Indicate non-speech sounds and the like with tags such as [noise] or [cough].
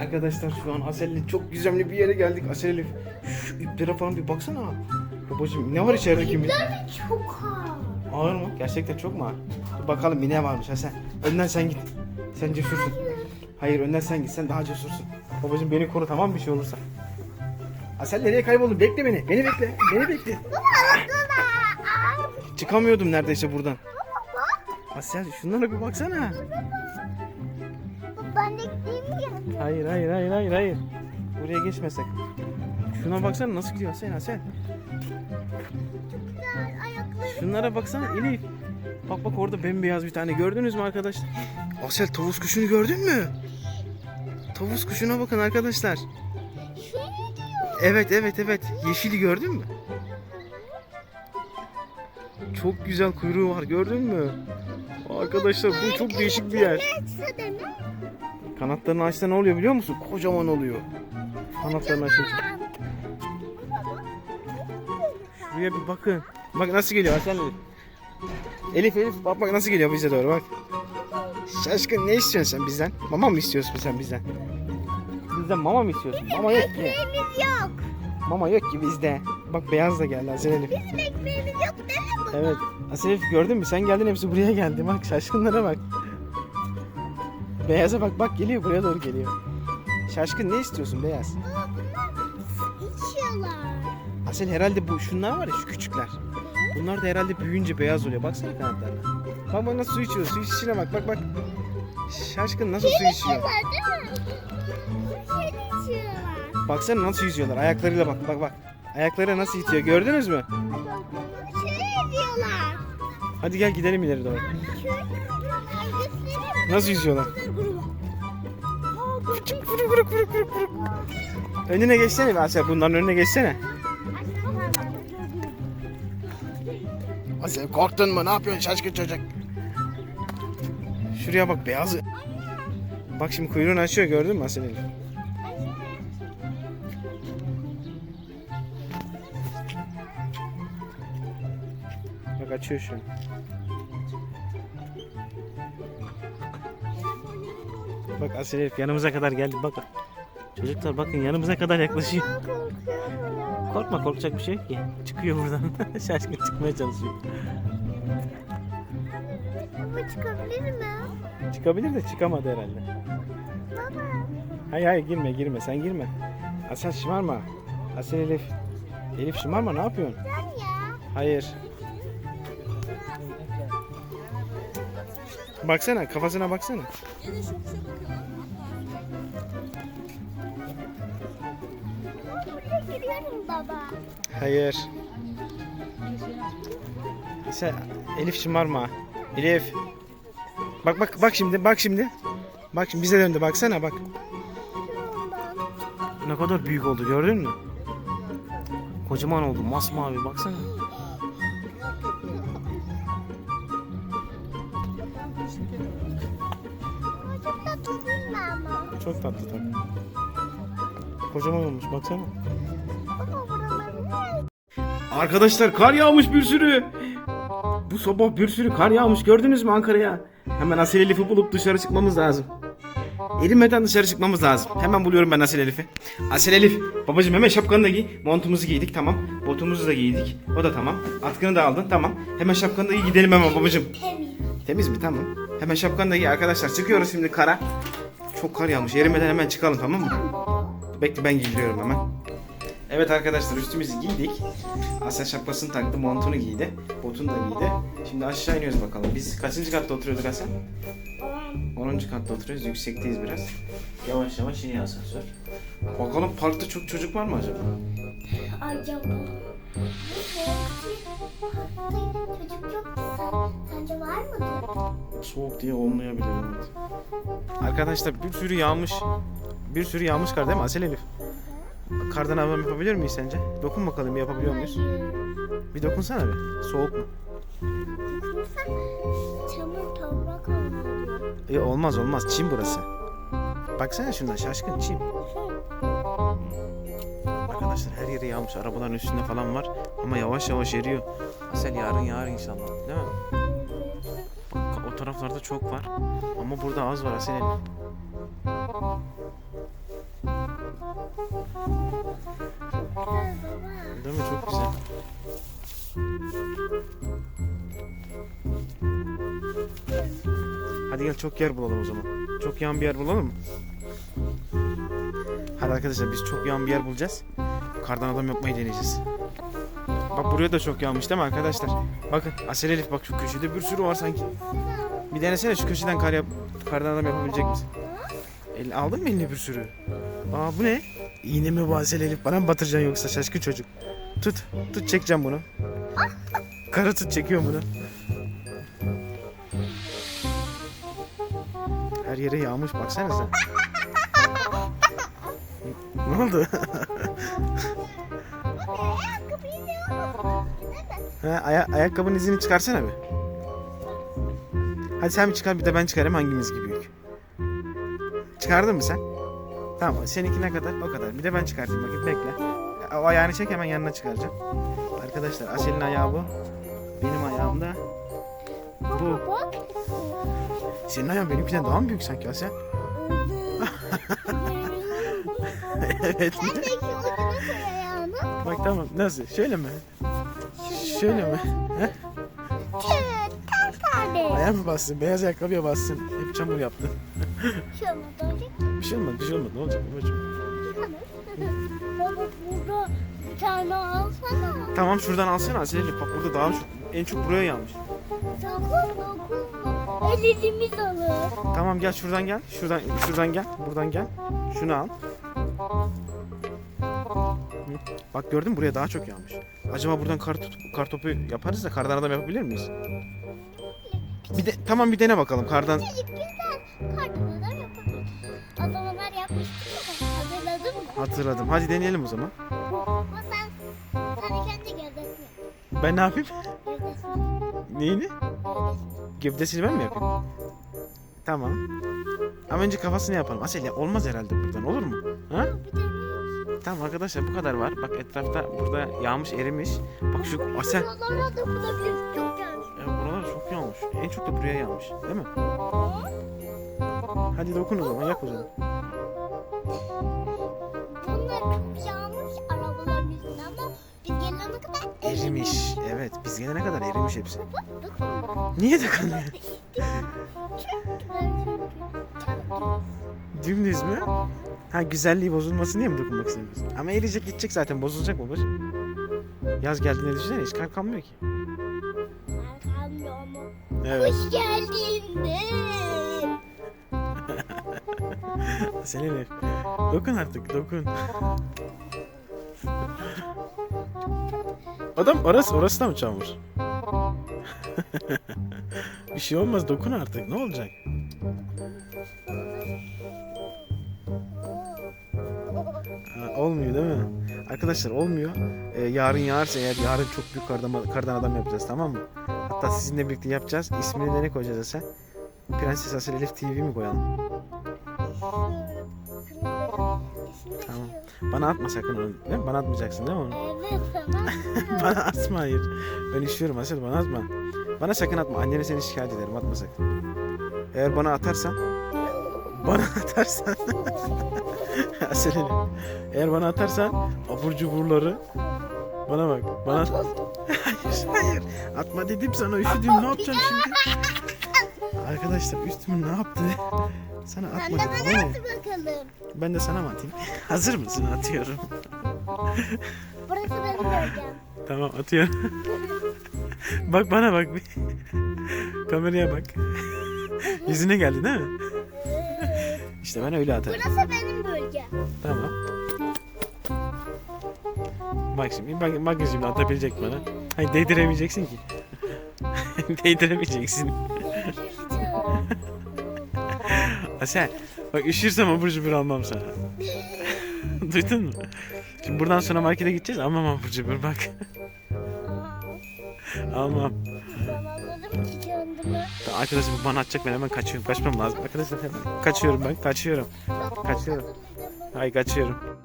Arkadaşlar şu an Asel'le çok gizemli bir yere geldik. Asel Elif şu iplere falan bir baksana. Babacım ne var içeride kim bilir? Bunlar da çok ağır. Ağır mı? Gerçekten çok mu ağır? Dur bakalım ne varmış Hasan. Önden sen git. Sen cesursun. Hayır önden sen git. Sen daha cesursun. Babacım beni koru tamam bir şey olursa. Asel nereye kayboldun? Bekle beni. Beni bekle. Beni bekle. Çıkamıyordum neredeyse buradan. Asel şunlara bir baksana. Hayır hayır hayır hayır hayır. Buraya geçmesek. Şuna baksana nasıl gidiyor Asel. Ayakları. Şunlara baksana Elif. Bak bak orada bembeyaz bir tane gördünüz mü arkadaşlar? Asel tavus kuşunu gördün mü? Tavus kuşuna bakın arkadaşlar. Evet evet evet. Yeşili gördün mü? Çok güzel kuyruğu var gördün mü? Arkadaşlar bu çok değişik bir yer. Kanatlarını açsa ne oluyor biliyor musun? Kocaman oluyor. Kanatlarını açınca. Şuraya bir bakın. Bak nasıl geliyor Hasan Elif. Elif Elif bak bak nasıl geliyor bize doğru bak. Şaşkın ne istiyorsun sen bizden? Mama mı istiyorsun sen bizden? Bizden mama mı istiyorsun? Mama yok ki. Yok. Mama yok ki bizde. Bak beyaz da geldi Hasan Elif. Bizim ekmeğimiz yok değil mi? Evet. Hasan Elif gördün mü? Sen geldin hepsi buraya geldi. Bak şaşkınlara bak. Beyaza bak bak geliyor buraya doğru geliyor. Şaşkın ne istiyorsun beyaz? Baba bunlar içiyorlar. Asel herhalde bu şunlar var ya şu küçükler. Bunlar da herhalde büyüyünce beyaz oluyor. Baksana kanatlarına. Bak bak nasıl su içiyor. Su içişine bak bak bak. Şaşkın nasıl su içiyor. Baksana nasıl yüzüyorlar. Ayaklarıyla bak bak bak. Ayakları nasıl itiyor gördünüz mü? Şey. Hadi gel gidelim ileri doğru. Nasıl yüzüyorlar? Önüne geçsene be Asel. Bunların önüne geçsene. Asel korktun mu? Ne yapıyorsun şaşkın çocuk? Şuraya bak beyazı. Bak şimdi kuyruğunu açıyor gördün mü Elif? Bak açıyor şu an. Bak Asel Elif yanımıza kadar geldi bakın. Çocuklar bakın yanımıza kadar yaklaşıyor. Ben. Korkma korkacak bir şey yok ki. Çıkıyor buradan. [laughs] Şaşkın çıkmaya çalışıyor. Baba çıkabilir mi? Çıkabilir de çıkamadı herhalde. Baba. Hayır hayır girme girme sen girme. Asel şımarma. Asel Elif. Elif şımarma ne yapıyorsun? Sen ya. Hayır. Baksana kafasına baksana. Buraya giriyorum baba. Hayır. Sen Elif şımarma. Elif. Bak bak bak şimdi bak şimdi. Bak şimdi bize döndü baksana bak. Ne kadar büyük oldu gördün mü? Kocaman oldu masmavi baksana. Çok tatlı tabii. Kocaman olmuş baksana. Arkadaşlar kar yağmış bir sürü. Bu sabah bir sürü kar yağmış gördünüz mü Ankara'ya? Hemen Asil Elif'i bulup dışarı çıkmamız lazım. Erimeden dışarı çıkmamız lazım. Hemen buluyorum ben Asil Elif'i. Asil Elif babacığım hemen şapkanı da giy. Montumuzu giydik tamam. Botumuzu da giydik. O da tamam. Atkını da aldın tamam. Hemen şapkanı da giy gidelim hemen babacığım. Temiz. Temiz mi? Tamam. Hemen şapkanı da giy arkadaşlar. Çıkıyoruz şimdi kara. Çok kar yağmış. Erimeden hemen çıkalım tamam mı? Bekle ben giydiriyorum hemen. Evet arkadaşlar üstümüzü giydik. Asya şapkasını taktı, montunu giydi. Botunu da giydi. Şimdi aşağı iniyoruz bakalım. Biz kaçıncı katta oturuyorduk Asya? 10. katta oturuyoruz. Yüksekteyiz biraz. Yavaş yavaş iniyor asansör. Bakalım parkta çok çocuk var mı acaba? Acaba. Çocuk yok. Sen, sence var mıdır? Soğuk diye olmayabilir evet. Arkadaşlar bir sürü yağmış. Bir sürü yağmış kar değil mi Asel Elif? Kardan avlam yapabilir miyiz sence? Dokun bakalım bir yapabiliyor muyuz? Bir dokunsana bir. Soğuk mu? Sen çamur toprak olmalı. E, olmaz olmaz. Çim burası. Baksana şuna şaşkın çim. Arkadaşlar her yere yağmış. Arabaların üstünde falan var. Ama yavaş yavaş eriyor. Asel yarın yağar inşallah. Değil mi? O taraflarda çok var. Ama burada az var Güzel. Değil mi? Çok güzel. Hadi gel çok yer bulalım o zaman. Çok yan bir yer bulalım mı? Hadi arkadaşlar biz çok yan bir yer bulacağız. Kardan adam yapmayı deneyeceğiz. Bak buraya da çok yanmış değil mi arkadaşlar? Bakın Asel Elif bak şu köşede bir sürü var sanki. Bir denesene şu köşeden kar yap kardan adam yapabilecek misin? El, aldın mı eline bir sürü? Aa bu ne? İğne mi Elif? Bana mı batıracaksın yoksa şaşkın çocuk? Tut, tut çekeceğim bunu. Karı tut çekiyorum bunu. Her yere yağmış baksanıza. ne oldu? Ha, aya- ayakkabının izini çıkarsana bir. Hadi sen bir çıkar bir de ben çıkarayım hangimiz gibi büyük. Çıkardın mı sen? Tamam seninki ne kadar? O kadar. Bir de ben çıkartayım bakayım bekle. O ayağını çek hemen yanına çıkaracağım. Arkadaşlar Asel'in ayağı bu. Benim ayağım da bu. Senin ayağın benimkinden daha mı büyük sanki Asel? [laughs] evet. Bak tamam nasıl? Şöyle mi? Şöyle mi? Heh? Evet, tam tane. Ayağa mı bassın? Beyaz ayakkabıya bassın. Hep çamur yaptı. Şu olmadı olacak. Şey olmadı, bir şey olmadı. Ne olacak babacığım? Baba burada bir tane alsana. Tamam şuradan alsana Asel Elif. Bak burada daha çok, en çok buraya yağmış. Sakın dokunma. Ellerimiz alır. Tamam gel şuradan gel. Şuradan şuradan gel. Buradan gel. Şunu al. Hı. Bak gördün mü buraya daha çok yağmış. Acaba buradan kar, kar topu yaparız da kardan adam yapabilir miyiz? Bir de tamam bir dene bakalım kardan. Güzel. Hatırladım. Hadi deneyelim o zaman. Ama sen, sen kendi gövdesini. Ben ne yapayım? Gövdesini. Neyini? Gövdesini. Gövdesini ben mi yapayım? Tamam. Ama önce kafasını yapalım. Asel ya olmaz herhalde buradan olur mu? Ha? Bir. Tamam arkadaşlar bu kadar var. Bak etrafta burada yağmış erimiş. Bak şu Asel. Buralara da bulabiliriz. Buralar çok yağmış. En çok da buraya yağmış. Değil mi? Hadi dokun o zaman yak o zaman. Biz gelene kadar erimiş hepsi. Niye çünkü. Dümdüz mü? Ha güzelliği bozulmasın diye mi dokunmak istemiyorsun? Ama eriyecek gidecek zaten bozulacak babacığım. Yaz geldiğinde düşünsene hiç kar kalmıyor ki. Evet. Hoş geldin de. Sen Elif. Dokun artık dokun. [laughs] Adam orası orası da mı çamur? [laughs] Bir şey olmaz dokun artık ne olacak? Ha, olmuyor değil mi? Arkadaşlar olmuyor. Ee, yarın yağarsa eğer yarın çok büyük kardan, kardan adam yapacağız tamam mı? Hatta sizinle birlikte yapacağız. İsmini de ne koyacağız sen? Prenses Asel Elif TV mi koyalım? Tamam. Bana atma sakın onu. Değil mi? Bana atmayacaksın değil mi onu? Evet [laughs] tamam. bana atma hayır. Ben üşüyorum Asel bana atma. Bana sakın atma. Annene seni şikayet ederim atma sakın. Eğer bana atarsan bana [laughs] atarsan [laughs] Asel Elif. Eğer bana atarsan abur cuburları bana bak. Bana at. hayır, hayır. Atma dedim sana üşüdüm. Ne yapacağım şimdi? Arkadaşlar üstümü ne yaptı? Sana Sen de bana at bakalım. ben de sana mı atayım? [laughs] Hazır mısın? Atıyorum. Burası benim bölgem. Tamam atıyorum. [laughs] bak bana bak bir. [laughs] Kameraya bak. Yüzüne geldi değil mi? İşte ben öyle atarım. Burası benim bölgem. Tamam. Bak şimdi bak, bak şimdi atabilecek bana. Hayır değdiremeyeceksin ki. değdiremeyeceksin. Asel bak üşürsem abur cubur almam sana. [laughs] Duydun mu? Şimdi buradan sonra markete gideceğiz almam abur cubur bak. [laughs] almam. Kendimi. Arkadaşım bu bana atacak ben hemen kaçıyorum. Kaçmam lazım. Arkadaşlar kaçıyorum ben. Kaçıyorum. Kaçıyorum. Hayır kaçıyorum.